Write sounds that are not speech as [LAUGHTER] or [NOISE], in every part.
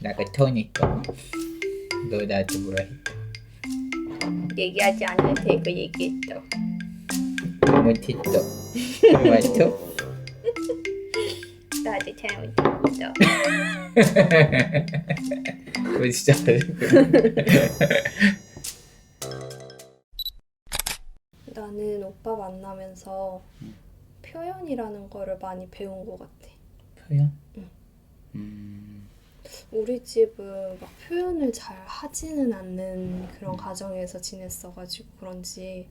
나가 토니까 너 나한테 뭐라 했다 얘기하지 않을 테니까 얘기했어. 못했어 맞죠? 나도 잘못했어. 그거 진짜 [LAUGHS] 나는 오빠 만나면서 표현이라는 거를 많이 배운 것 같아. 표현? 응. 음, 우리 집은 막 표현을 잘 하지는 않는 그런 가정에서 지냈어가지고 그런지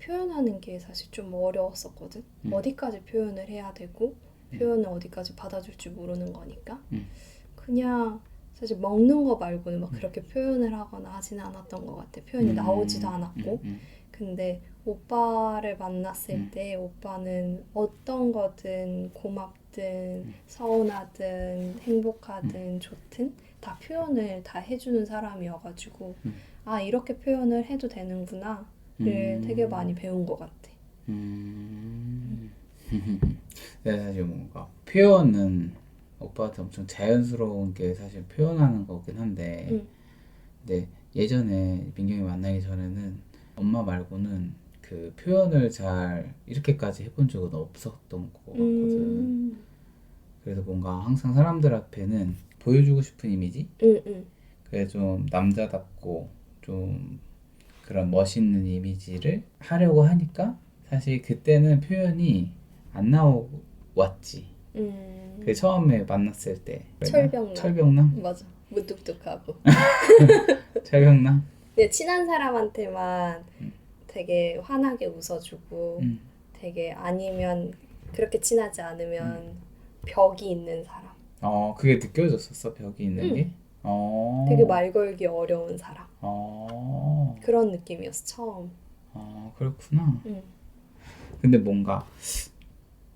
표현하는 게 사실 좀 어려웠었거든. 음. 어디까지 표현을 해야 되고 음. 표현을 어디까지 받아줄지 모르는 거니까 음. 그냥 사실 먹는 거 말고는 막 그렇게 표현을 하거나 하지는 않았던 것 같아. 표현이 음, 나오지도 않았고. 음, 음. 근데 오빠를 만났을 음. 때 오빠는 어떤 거든 고맙 든 음. 서운하든 행복하든 좋든 다 표현을 다 해주는 사람이어가지고 음. 아 이렇게 표현을 해도 되는구나를 음. 되게 많이 배운 것 같아. 음. 내가 [LAUGHS] 사실 뭔가 표현은 오빠한테 엄청 자연스러운 게 사실 표현하는 거긴 한데 응. 근데 예전에 민경이 만나기 전에는 엄마 말고는 그 표현을 잘 이렇게까지 해본 적은 없었던 거 같거든 음, 그래서 뭔가 항상 사람들 앞에는 보여주고 싶은 이미지 응, 응, 그래 좀 남자답고 좀 그런 멋있는 이미지를 하려고 하니까 사실 그때는 표현이 안 나왔지. 음. 그 처음에 만났을 때 철벽남. 철벽남 맞아. 무뚝뚝하고. [LAUGHS] 철벽남 근데 친한 사람한테만 음. 되게 환하게 웃어주고 음. 되게 아니면 그렇게 친하지 않으면 벽이 있는 사람. 어 그게 느껴졌었어 벽이 있는 응. 게. 어. 되게 말 걸기 어려운 사람. 어. 그런 느낌이었어 처음. 어 그렇구나. 응. 근데 뭔가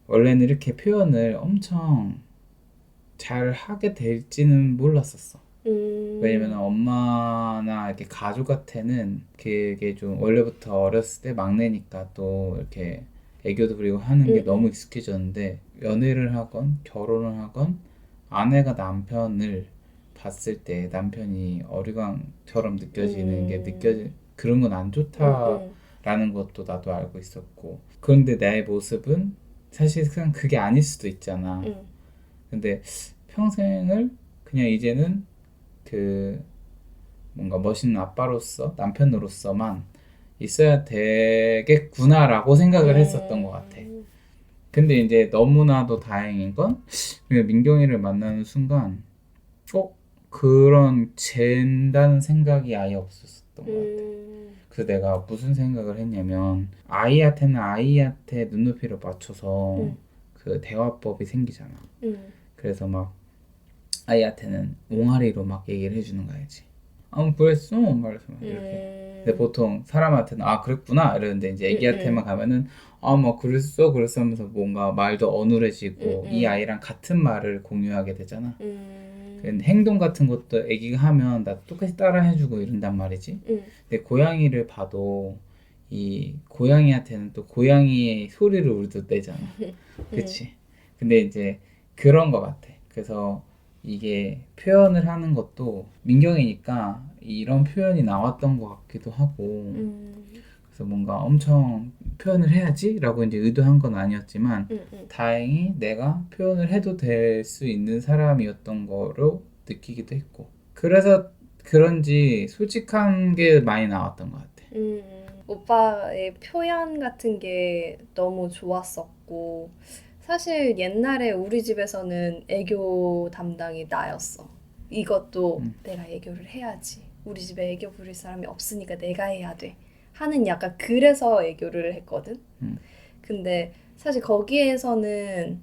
원래는 이렇게 표현을 엄청 잘 하게 될지는 몰랐었어. 음. 왜냐면 엄마나 이렇게 가족한테는 그게 좀 원래부터 어렸을 때 막내니까 또 이렇게 애교도 부리고 하는 게 음, 너무 음. 익숙해졌는데 연애를 하건 결혼을 하건 아내가 남편을 봤을 때 남편이 어리광처럼 느껴지는 게 음. 느껴지 그런 건 안 좋다라는 응, 것도 나도 알고 있었고 그런데 나의 모습은 사실 그냥 그게 아닐 수도 있잖아. 응, 응. 근데 평생을 그냥 이제는 그 뭔가 멋있는 아빠로서 남편으로서만 있어야 되겠구나라고 생각을 했었던 것 같아. 음. 근데 이제 너무나도 다행인 건 그냥 민경이를 만나는 순간 어 그런 잰다는 생각이 아예 없었었던 것 같아. 음. 그래서 내가 무슨 생각을 했냐면 아이한테는 아이한테 눈높이를 맞춰서 응. 그 대화법이 생기잖아. 응. 그래서 막 아이한테는 옹알이로 막 얘기를 해주는 거야지. 아 그랬어? 말해서 막 이렇게. 음. 근데 보통 사람한테는 아 그랬구나 이러는데 이제 응, 애기한테만 가면은 아 뭐 그랬어 그랬어 하면서 뭔가 말도 어눌해지고 응, 이 응. 아이랑 같은 말을 공유하게 되잖아. 행동 같은 것도 애기가 하면 나 똑같이 따라 해주고 이런단 말이지. 응. 근데 고양이를 봐도 이 고양이한테는 또 고양이의 소리를 우리도 내잖아. [LAUGHS] 그치? 근데 이제 그런 것 같아. 그래서 이게 표현을 하는 것도 민경이니까 이런 표현이 나왔던 것 같기도 하고 음. 그래서 뭔가 엄청 표현을 해야지라고 이제 의도한 건 아니었지만 응, 응. 다행히 내가 표현을 해도 될 수 있는 사람이었던 거로 느끼기도 했고 그래서 그런지 솔직한 게 많이 나왔던 것 같아. 음, 오빠의 표현 같은 게 너무 좋았었고, 사실 옛날에 우리 집에서는 애교 담당이 나였어. 이것도 음. 내가 애교를 해야지. 우리 집에 애교 부릴 사람이 없으니까 내가 해야 돼. 하는 약간 그래서 애교를 했거든. 음. 근데 사실 거기에서는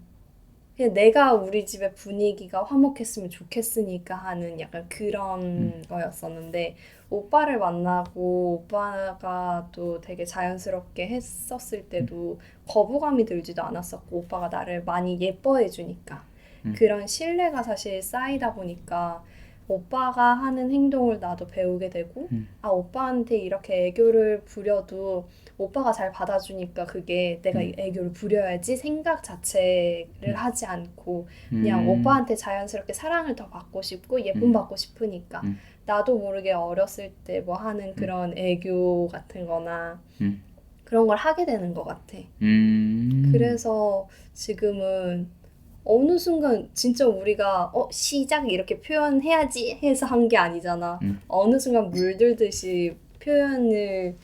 그냥 내가 우리 집의 분위기가 화목했으면 좋겠으니까 하는 약간 그런 음. 거였었는데 오빠를 만나고 오빠가 또 되게 자연스럽게 했었을 때도 거부감이 들지도 않았었고 오빠가 나를 많이 예뻐해 주니까 음. 그런 신뢰가 사실 쌓이다 보니까 오빠가 하는 행동을 나도 배우게 되고, 음. 아, 오빠한테 이렇게 애교를 부려도 오빠가 잘 받아주니까 그게 내가 이 애교를 부려야지 생각 자체를 하지 않고, 그냥 음. 오빠한테 자연스럽게 사랑을 더 받고 싶고, 예쁨 음. 받고 싶으니까. 음. 나도 모르게 어렸을 때 뭐 하는 그런 애교 같은 거나, 음. 그런 걸 하게 되는 것 같아. 음. 그래서 지금은 어느 순간 진짜 우리가 어 시작 이렇게 표현해야지 해서 한 게 아니잖아. 음. 어느 순간 물들듯이 표현을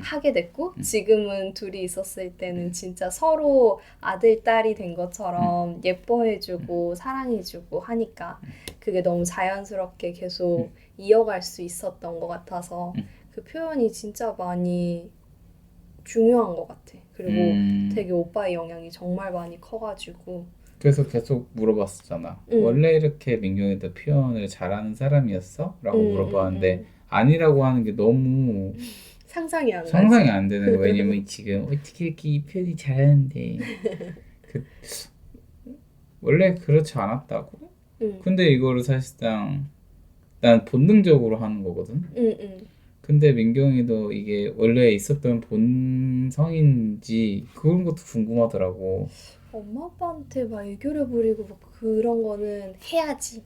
하게 됐고 음. 지금은 둘이 있었을 때는 진짜 서로 아들 딸이 된 것처럼 음. 예뻐해주고 사랑해주고 하니까 그게 너무 자연스럽게 계속 이어갈 수 있었던 것 같아서 음. 그 표현이 진짜 많이 중요한 것 같아. 그리고 음. 되게 오빠의 영향이 정말 많이 커가지고 그래서 계속 물어봤었잖아. 응. 원래 이렇게 민경이도 표현을 잘하는 사람이었어? 라고 음, 물어봤는데 음, 음. 아니라고 하는 게 너무 상상이 안. 상상이 안 되는 거야. 왜냐면 [LAUGHS] 지금 어떻게 이렇게 이 표현이 잘하는데 그, 원래 그렇지 않았다고? 응, 근데 이거를 사실상 난 본능적으로 하는 거거든. 응, 응. 근데 민경이도 이게 원래 있었던 본성인지 그런 것도 궁금하더라고. 엄마 아빠한테 막 애교를 부리고 뭐 그런 거는 해야지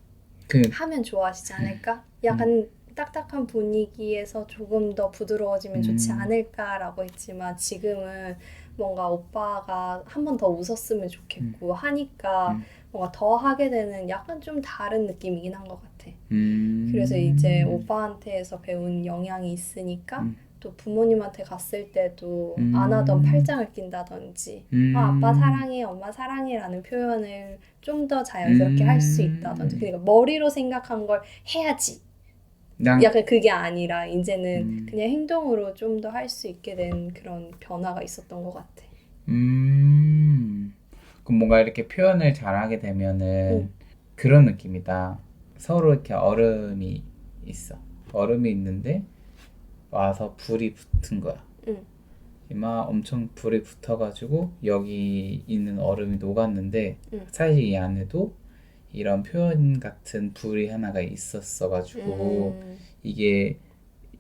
그 하면 좋아하시지 않을까? 약간 딱딱한 분위기에서 조금 더 부드러워지면 좋지 음. 않을까라고 했지만 지금은 뭔가 오빠가 한 번 더 웃었으면 좋겠고 하니까 음. 뭔가 더 하게 되는 약간 좀 다른 느낌이긴 한 것 같아. 음. 그래서 이제 오빠한테서 배운 영향이 있으니까 음. 또 부모님한테 갔을 때도 음. 안 하던 팔짱을 낀다든지 음. 아, 아빠 사랑해, 엄마 사랑해라는 표현을 좀 더 자연스럽게 할수 음. 있다든지 그러니까 머리로 생각한 걸 해야지 난 약간 그게 아니라 이제는 음. 그냥 행동으로 좀 더 할 수 있게 된 그런 변화가 있었던 것 같아. 음. 그럼 뭔가 이렇게 표현을 잘하게 되면은 응. 그런 느낌이다. 서로 이렇게 얼음이 있어. 얼음이 있는데 와서 불이 붙은 거야. 응. 이마 엄청 불이 붙어가지고 여기 있는 얼음이 녹았는데 응. 사실 이 안에도 이런 표현 같은 불이 하나가 있었어가지고 음, 이게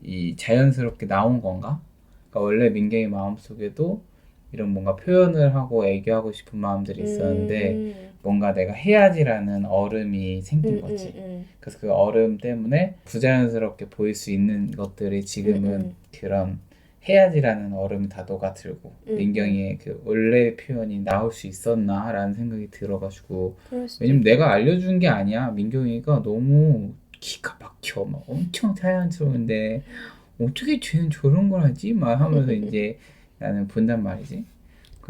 이 자연스럽게 나온 건가? 그러니까 원래 민경이 마음 속에도 이런 뭔가 표현을 하고 애교하고 싶은 마음들이 있었는데 음, 뭔가 내가 해야지라는 얼음이 생긴 음, 거지. 음, 음. 그래서 그 얼음 때문에 부자연스럽게 보일 수 있는 것들이 지금은 음, 음. 그런 해야지라는 얼음이 다 녹아들고 음, 민경이의 그 원래 표현이 나올 수 있었나라는 생각이 들어가지고 왜냐면 내가 알려준 게 아니야. 민경이가 너무 기가 막혀. 막 엄청 자연스러운데 어떻게 쟤는 저런 걸 하지? 막 하면서 [LAUGHS] 이제 나는 본단 말이지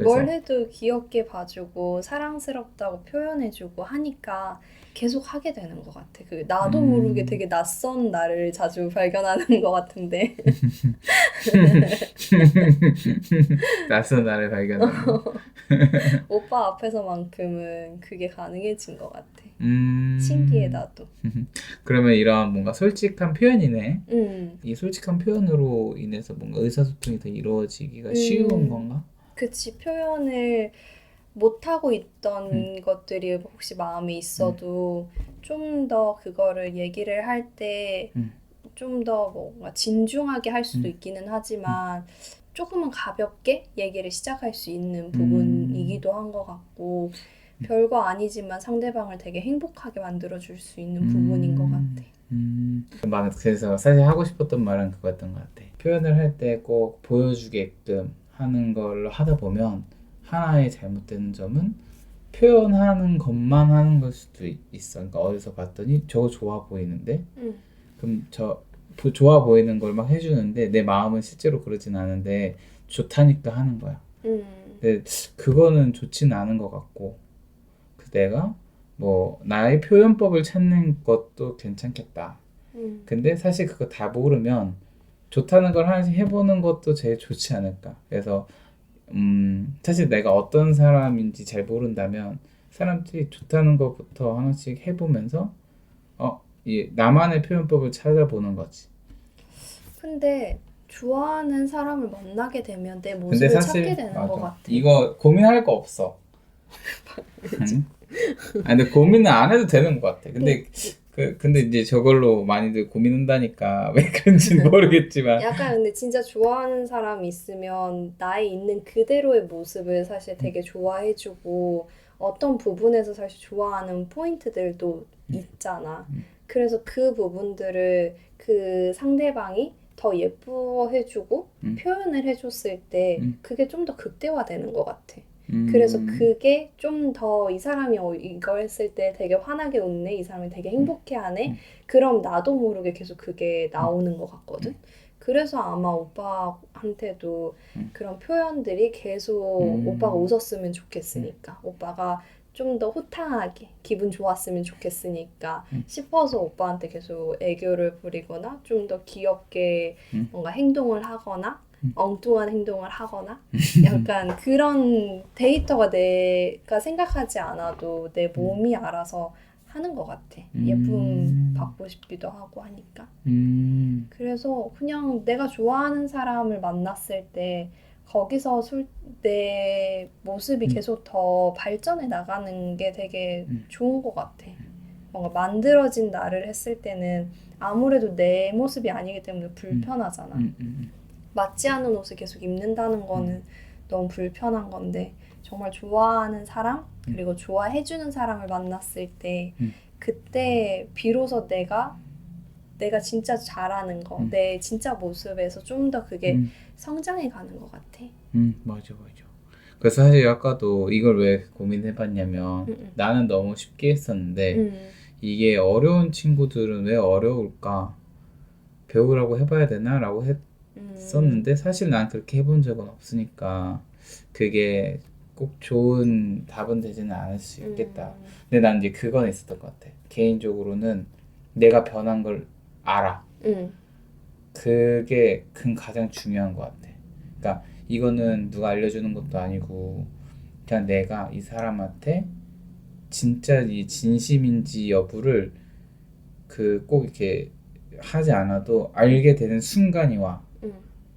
뭘 해도 귀엽게 봐주고 사랑스럽다고 표현해주고 하니까 계속 하게 되는 것 같아. 그 나도 음. 모르게 되게 낯선 나를 자주 [LAUGHS] 발견하는 것 같은데. [LAUGHS] 낯선 나를 발견하는 [LAUGHS] 오빠 앞에서만큼은 그게 가능해진 것 같아. 음... 신기해 나도. 그러면 이런 뭔가 솔직한 표현이네 음, 이 솔직한 표현으로 인해서 뭔가 의사소통이 더 이루어지기가 음. 쉬운 건가? 그치 표현을 못 하고 있던 음. 것들이 혹시 마음에 있어도 좀더 그거를 얘기를 할때 음. 좀더 뭔가 진중하게 할 수도 음. 있기는 하지만 조금은 가볍게 얘기를 시작할 수 있는 음. 부분이기도 한 것 같고 별거 아니지만 상대방을 되게 행복하게 만들어 줄 수 있는 부분인 것 같아. 음, 막 그래서 사실 하고 싶었던 말은 그거였던 것 같아. 표현을 할 때 꼭 보여주게끔 하는 걸로 하다 보면 하나의 잘못된 점은 표현하는 것만 하는 걸 수도 있- 있어. 그러니까 어디서 봤더니 저거 좋아 보이는데 음. 그럼 저 보- 좋아 보이는 걸 막 해주는데 내 마음은 실제로 그러진 않은데 좋다니까 하는 거야. 음. 근데 그거는 좋지는 않은 것 같고 그 내가 뭐 나의 표현법을 찾는 것도 괜찮겠다. 음. 근데 사실 그거 다 모르면 좋다는 걸 하나씩 해보는 것도 제일 좋지 않을까. 그래서 음 사실 내가 어떤 사람인지 잘 모른다면 사람들이 좋다는 것부터 하나씩 해보면서 어 이 나만의 표현법을 찾아보는 거지. 근데 좋아하는 사람을 만나게 되면 내 모습을 사실 찾게 되는 맞아. 것 같아. 이거 고민할 거 없어. [LAUGHS] 응? 아 근데 고민은 안 해도 되는 것 같아. 근데 그 근데 이제 저걸로 많이들 고민한다니까 [LAUGHS] 왜 그런지는 [LAUGHS] 모르겠지만 약간 근데 진짜 좋아하는 사람이 있으면 나의 있는 그대로의 모습을 사실 되게 좋아해주고 어떤 부분에서 사실 좋아하는 포인트들도 있잖아. 음. 그래서 그 부분들을 그 상대방이 더 예뻐해주고 음. 표현을 해줬을 때 음. 그게 좀 더 극대화되는 것 같아. 음, 그래서 그게 좀 더 이 사람이 어, 이걸 했을 때 되게 환하게 웃네, 이 사람이 되게 행복해하네. 음. 그럼 나도 모르게 계속 그게 나오는 것 같거든. 그래서 아마 오빠한테도 음. 그런 표현들이 계속 음. 오빠가 웃었으면 좋겠으니까, 오빠가 좀 더 호탕하게 기분 좋았으면 좋겠으니까 음. 싶어서 오빠한테 계속 애교를 부리거나 좀 더 귀엽게 음. 뭔가 행동을 하거나 음. 엉뚱한 행동을 하거나 약간 그런 데이터가 내가 생각하지 않아도 내 몸이 알아서 하는 것 같아. 음. 예쁨 받고 싶기도 하고 하니까. 음, 그래서 그냥 내가 좋아하는 사람을 만났을 때 거기서 술, 내 모습이 음. 계속 더 발전해 나가는 게 되게 음. 좋은 것 같아. 뭔가 만들어진 나를 했을 때는 아무래도 내 모습이 아니기 때문에 불편하잖아. 음, 음, 맞지 않는 옷을 계속 입는다는 거는 너무 불편한 건데 정말 좋아하는 사람 그리고 좋아해주는 사람을 만났을 때 음. 그때 비로소 내가 내가 진짜 잘하는 거, 음. 내 진짜 모습에서 좀 더 그게 음, 성장해 가는 것 같아. 음, 맞아, 맞아. 그래서 사실 아까도 이걸 왜 고민해봤냐면 음, 음. 나는 너무 쉽게 했었는데 음, 이게 어려운 친구들은 왜 어려울까? 배우라고 해봐야 되나? 라고 음. 했 었는데 사실 난 그렇게 해본 적은 없으니까 그게 꼭 좋은 답은 되지는 않을 수 있겠다. 음, 근데 난 이제 그건 있었던 것 같아. 개인적으로는 내가 변한 걸 알아. 음, 그게 큰 가장 중요한 것 같아. 그러니까 이거는 누가 알려주는 것도 아니고 그냥 내가 이 사람한테 진짜 이 진심인지 여부를 그 꼭 이렇게 하지 않아도 알게 되는 순간이 와.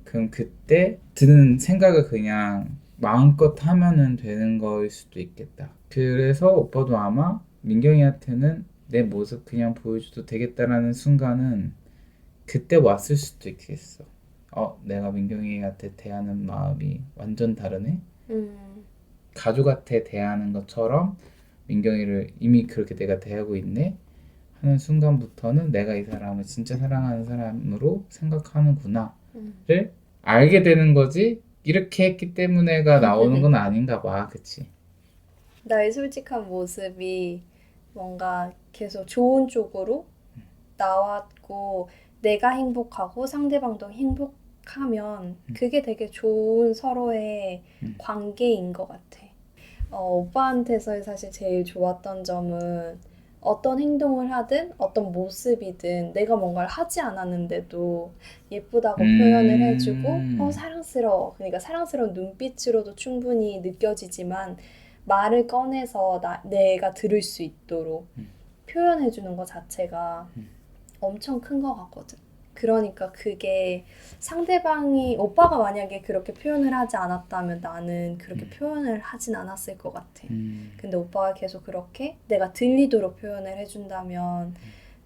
음, 그럼 그때 드는 생각을 그냥 마음껏 하면은 되는 거일 수도 있겠다. 그래서 오빠도 아마 민경이한테는 내 모습 그냥 보여줘도 되겠다라는 순간은 그때 왔을 수도 있겠어. 어, 내가 민경이한테 대하는 마음이 완전 다르네? 음, 가족한테 대하는 것처럼 민경이를 이미 그렇게 내가 대하고 있네? 하는 순간부터는 내가 이 사람을 진짜 사랑하는 사람으로 생각하는구나. 음. 를 알게 되는 거지? 이렇게 했기 때문에가 나오는 건 아닌가 봐. 그치? 나의 솔직한 모습이 뭔가 계속 좋은 쪽으로 나왔고 내가 행복하고 상대방도 행복하면 그게 되게 좋은 서로의 음. 관계인 것 같아. 어, 오빠한테서 사실 제일 좋았던 점은 어떤 행동을 하든 어떤 모습이든 내가 뭔가를 하지 않았는데도 예쁘다고 음. 표현을 해주고 어 사랑스러워 그러니까 사랑스러운 눈빛으로도 충분히 느껴지지만 말을 꺼내서 나, 내가 들을 수 있도록 음. 표현해주는 것 자체가 음. 엄청 큰 것 같거든. 그러니까 그게 상대방이 오빠가 만약에 그렇게 표현을 하지 않았다면 나는 그렇게 음. 표현을 하진 않았을 것 같아. 음. 근데 오빠가 계속 그렇게 내가 들리도록 표현을 해준다면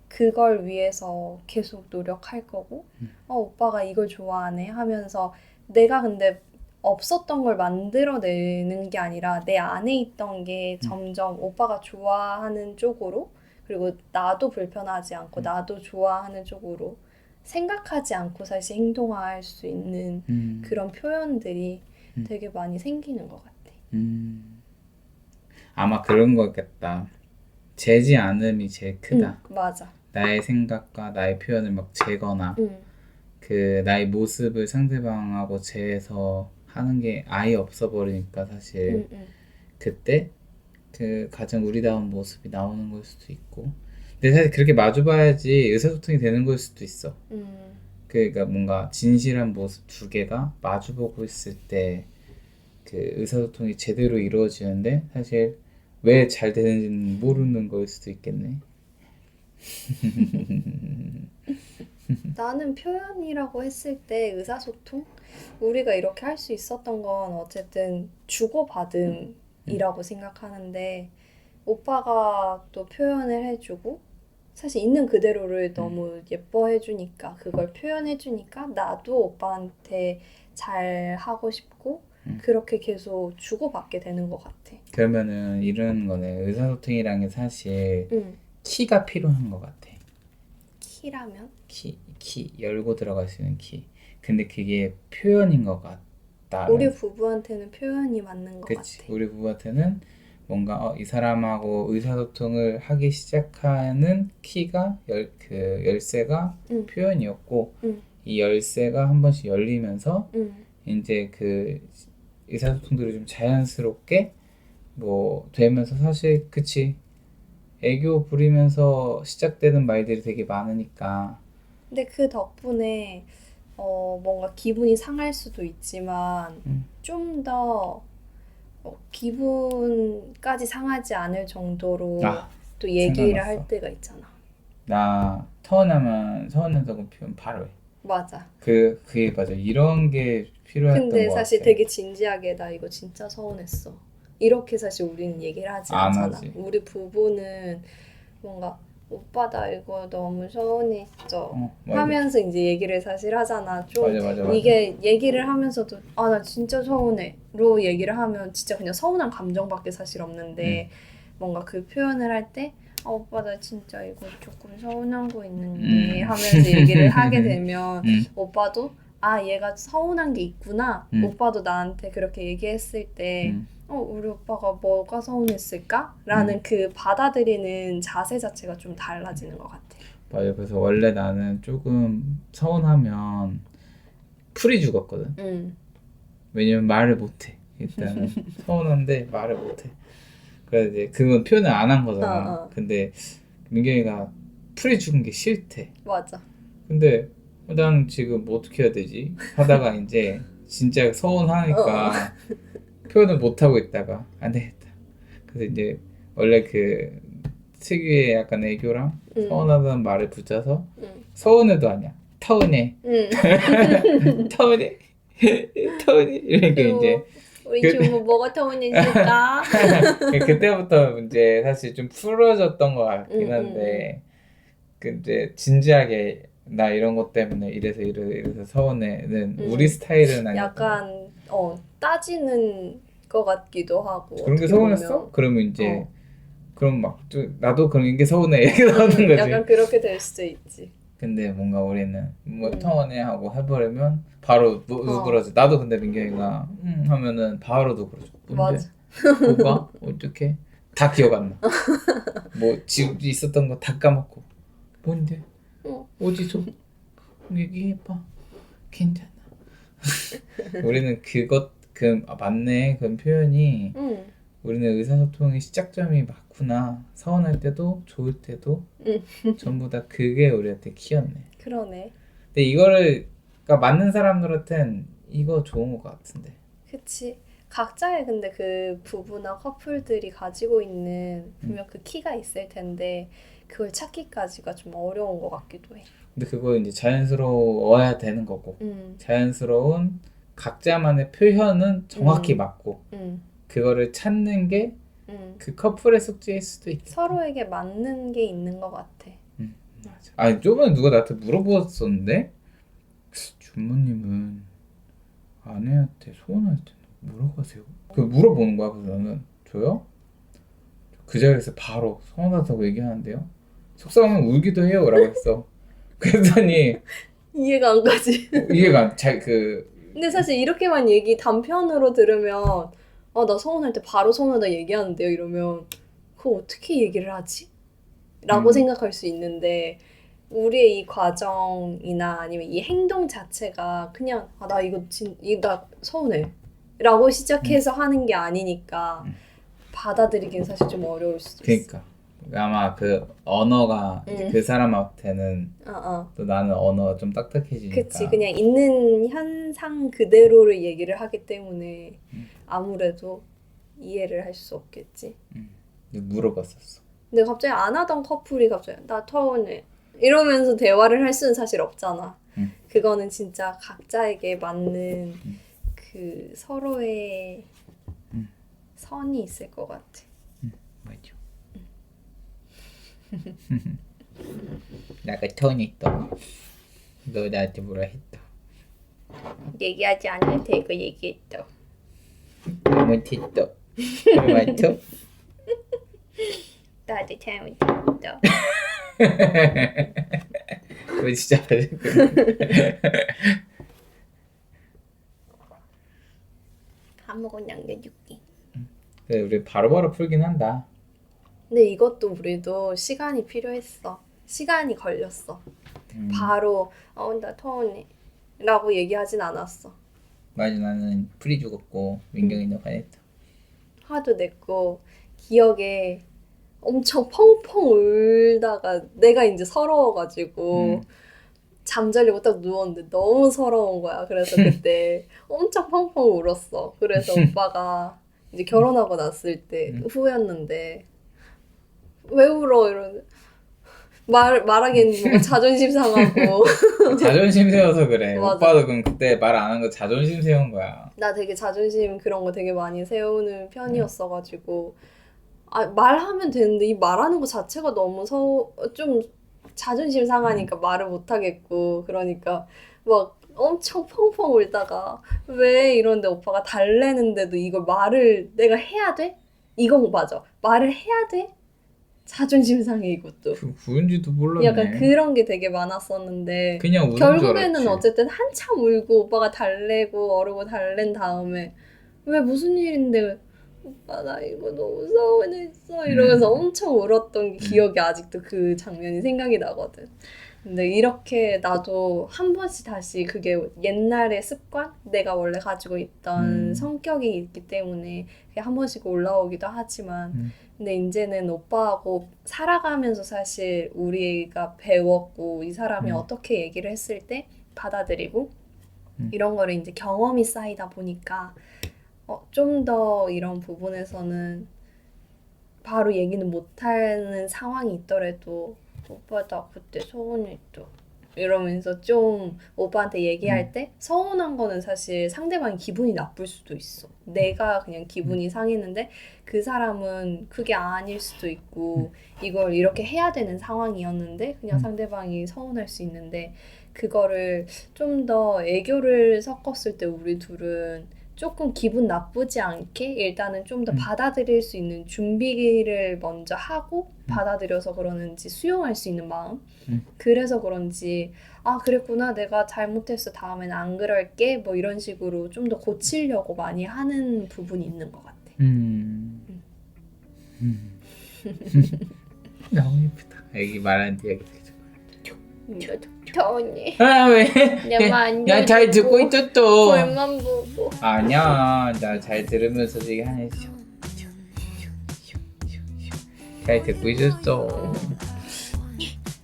그걸 위해서 계속 노력할 거고, 음. 어, 오빠가 이걸 좋아하네 하면서 내가 근데 없었던 걸 만들어내는 게 아니라 내 안에 있던 게 음. 점점 오빠가 좋아하는 쪽으로 그리고 나도 불편하지 않고 음. 나도 좋아하는 쪽으로 생각하지 않고 사실 행동할 수 있는 음. 그런 표현들이 음. 되게 많이 생기는 것 같아. 음. 아마 그런 거겠다 재지 않음이 제일 크다 응, 맞아. 나의 생각과 나의 표현을 막 재거나 응. 그 나의 모습을 상대방하고 재해서 하는 게 아예 없어 버리니까 사실 응, 응. 그때 그 가장 우리다운 모습이 나오는 걸 수도 있고 근데 사실 그렇게 마주봐야지 의사소통이 되는 걸 수도 있어 음, 그러니까 뭔가 진실한 모습 두 개가 마주보고 있을 때 그 의사소통이 제대로 이루어지는데 사실 왜 잘 되는지는 모르는 걸 수도 있겠네. [LAUGHS] 나는 표현이라고 했을 때 의사소통? 우리가 이렇게 할 수 있었던 건 어쨌든 주고받음이라고 생각하는데 오빠가 또 표현을 해주고 사실 있는 음. 그대로를 너무 예뻐해 주니까 그걸 표현해 주니까 나도 오빠한테 잘 하고 싶고 음. 그렇게 계속 주고받게 되는 것 같아. 그러면은 이런 거네. 의사소통이라는 게 사실 응. 키가 필요한 것 같아. 키라면? 키, 키 열고 들어갈 수 있는 키. 근데 그게 표현인 것 같다. 우리 부부한테는 표현이 맞는 것 그치. 같아. 우리 부부한테는 뭔가 어, 이 사람하고 의사소통을 하기 시작하는 키가 열, 그 열쇠가 응. 표현이었고 응. 이 열쇠가 한 번씩 열리면서 응. 이제 그 의사소통들이 좀 자연스럽게 뭐 되면서 사실 그치 애교 부리면서 시작되는 말들이 되게 많으니까 근데 그 덕분에 어, 뭔가 기분이 상할 수도 있지만 음. 좀더 어, 기분까지 상하지 않을 정도로 아 또 얘기를 생각났어. 할 때가 있잖아. 나 서운하면 서운하다고 표현 바로 해. 맞아. 그 그게 맞아. 이런 게 필요했던 근데 것 사실 같아. 되게 진지하게 나 이거 진짜 서운했어. 이렇게 사실 우리는 얘기를 하지 안 않잖아. 하지. 우리 부부는 뭔가 오빠 나 이거 너무 서운했어. 어, 맞아. 하면서 이제 얘기를 사실 하잖아. 좀 맞아 맞아 맞아. 이게 얘기를 하면서도 아 나 진짜 서운해로 얘기를 하면 진짜 그냥 서운한 감정밖에 사실 없는데 음. 뭔가 그 표현을 할 때 아, 오빠 나 진짜 이거 조금 서운한 거 있는데 음. 하면서 얘기를 하게 [LAUGHS] 되면 음. 오빠도 아 얘가 서운한 게 있구나 음. 오빠도 나한테 그렇게 얘기했을 때 음. 어, 우리 오빠가 뭐가 서운했을까? 라는 음. 그 받아들이는 자세 자체가 좀 달라지는 것 같아. 맞아. 그래서 원래 나는 조금 서운하면 풀이 죽었거든. 응. 왜냐면 말을 못해. 일단은 [LAUGHS] 서운한데 말을 못해. 그래서 이제 그건 표현을 안 한 거잖아. 어, 어. 근데 민경이가 풀이 죽은 게 싫대. 맞아. 근데 난 지금 뭐 어떻게 해야 되지? 하다가 이제 진짜 어, 서운하니까 표현을 못 하고 있다가 안 되겠다. 그래서 이제 원래 그 특유의 약간 애교랑 응. 서운하다는 말을 붙여서 응. 서운해도 아니야. 터운해. 응. [LAUGHS] 터운해. 터운해. 이렇게 이제 우리 그- 주부 뭐가 터운했을까? [LAUGHS] 그때부터 이제 사실 좀 풀어졌던 것 같긴 음, 한데 그 이제 진지하게 나 이런 것 때문에 이래서 이래서, 이래서 서운해는 음. 우리 스타일은 아니야. 약간 어 따지는 것 같기도 하고. 그런 게 어떻게 서운했어? 보면. 그러면 이제 어. 그럼 막 좀 나도 그런 게 서운해 [LAUGHS] 이렇게 나오는 거지. 약간 그렇게 될 수도 있지. 근데 뭔가 우리는 뭐 음. 서운해 하고 해버리면 바로 누, 어. 누그러져. 나도 근데 민경이가 음 하면은 바로 누그러져. 맞아. 뭐가 어떻게 다 기억 안 나. [LAUGHS] 뭐 지금 있었던 거 다 까먹고 뭔데? 어. 어디서 얘기해봐. 괜찮아. [LAUGHS] 우리는 그것 그 아, 맞네 그 표현이 응. 우리는 의사소통의 시작점이 맞구나. 서운할 때도 좋을 때도 응. [LAUGHS] 전부 다 그게 우리한테 키였네. 그러네. 근데 이거를 그러니까 맞는 사람들한텐 이거 좋은 것 같은데. 그치. 각자의 근데 그 부부나 커플들이 가지고 있는 분명 그 키가 있을 텐데 그걸 찾기까지가 좀 어려운 것 같기도 해. 근데 그거 이제 자연스러워야 되는 거고 응. 자연스러운 각자만의 표현은 정확히 음. 맞고 응. 그거를 찾는 게그 응. 커플의 숙제일 수도 있겠다. 서로에게 맞는 게 있는 것 같아. 맞아. 아니 저번에 누가 나한테 물어보았었는데 주모님은 아내한테 소원할 때 뭐라고 하세요? 그 물어보는 거야. 그래서 나는 저요? 그 자리에서 바로 서운하다고 얘기하는데요. 속상하면 울기도 해요라고 했어. 그랬더니 이해가 안 가지. 이해가 잘그 근데 사실 이렇게만 얘기 단편으로 들으면 아, 나 서운할 때 바로 서운하다 얘기하는데요. 이러면 그거 어떻게 얘기를 하지? 라고 음. 생각할 수 있는데 우리의 이 과정이나 아니면 이 행동 자체가 그냥 아, 나 이거 진, 이나 서운해. 라고 시작해서 하는 게 아니니까 음. 받아들이기는 사실 좀 어려울 수도 있어. 그러니까 아마 그 언어가 음. 그 사람한테는 어, 어. 또 나는 언어가 좀 딱딱해지니까 그치 그냥 있는 현상 그대로를 얘기를 하기 때문에 음. 아무래도 이해를 할 수 없겠지. 물어봤었어. 근데 갑자기 안 하던 커플이 갑자기 나 터운해 이러면서 대화를 할 수는 사실 없잖아. 음. 그거는 진짜 각자에게 맞는 음. 그 서로의 음. 선이 있을 것 같아. 맞죠. [LAUGHS] 나가 토했다. 너 나한테 뭐라 했다. 얘기하지 않을 테고 얘기했다. 잘못했다. 맞죠? [LAUGHS] 나도 잘못했다. [LAUGHS] 그거 진짜 맞아. 한모금 남겨줄게. 그래, 우리 바로바로 풀긴 한다. 근데 이것도 우리도 시간이 필요했어. 시간이 걸렸어. 음, 바로 어 나 토하네 라고 얘기하진 않았어. 맞아 나는 풀이 죽었고 민경이 너가 했다. 화도 냈고 기억에 엄청 펑펑 울다가 내가 이제 서러워가지고 음. 잠자려고 딱 누웠는데 너무 서러운 거야. 그래서 그때 [LAUGHS] 엄청 펑펑 울었어. 그래서 [LAUGHS] 오빠가 이제 결혼하고 났을 때 음. 후였는데 왜 울어 이러는데 말 말하기엔 뭔가 [LAUGHS] 자존심 상하고 [LAUGHS] 자존심 세워서 그래. 맞아. 오빠도 그럼 그때 말 안 한 거 자존심 세운 거야. 나 되게 자존심 그런 거 되게 많이 세우는 편이었어가지고 아 말하면 되는데 이 말하는 거 자체가 너무 서 좀 자존심 상하니까 말을 못 하겠고 그러니까 막 엄청 펑펑 울다가 왜 이런데 오빠가 달래는데도 이걸 말을 내가 해야 돼? 이건 맞아 말을 해야 돼? 자존심 상해 이것도 그 구은지도 몰랐네. 약간 그런 게 되게 많았었는데 그냥 우는 줄 결국에는 알았지. 어쨌든 한참 울고 오빠가 달래고 어르고 달랜 다음에 왜 무슨 일인데 오빠 나 이거 너무 서운했어 이러면서 음. 엄청 울었던 게 기억이 아직도 그 장면이 생각이 나거든. 근데 이렇게 나도 한 번씩 다시 그게 옛날의 습관? 내가 원래 가지고 있던 음. 성격이 있기 때문에 그게 한 번씩 올라오기도 하지만 음. 근데 이제는 오빠하고 살아가면서 사실 우리가 배웠고 이 사람이 음. 어떻게 얘기를 했을 때 받아들이고 음. 이런 거를 이제 경험이 쌓이다 보니까 어, 좀 더 이런 부분에서는 바로 얘기는 못하는 상황이 있더라도 오빠 나 그때 서운했어 이러면서 좀 오빠한테 얘기할 때 서운한 거는 사실 상대방이 기분이 나쁠 수도 있어. 내가 그냥 기분이 상했는데 그 사람은 그게 아닐 수도 있고 이걸 이렇게 해야 되는 상황이었는데 그냥 음. 상대방이 서운할 수 있는데 그거를 좀 더 애교를 섞었을 때 우리 둘은 조금 기분 나쁘지 않게 일단은 좀더 음. 받아들일 수 있는 준비를 먼저 하고 받아들여서 그러는지 수용할 수 있는 마음 음. 그래서 그런지 아 그랬구나 내가 잘못했어 다음에는 안 그럴게 뭐 이런 식으로 좀 더 고치려고 많이 하는 부분이 있는 것 같아 음. 음. [LAUGHS] [LAUGHS] 너무 예쁘다. 애기 말하는데 여기 되게 더운니 아 왜? 내만 야잘 듣고 있었어. 볼만 보고 아니야 나 잘 들으면서 되게 하네. 잘 듣고 있었어.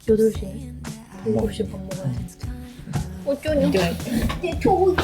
8시 7시 밥 먹어야 돼 어쩌니 내 초고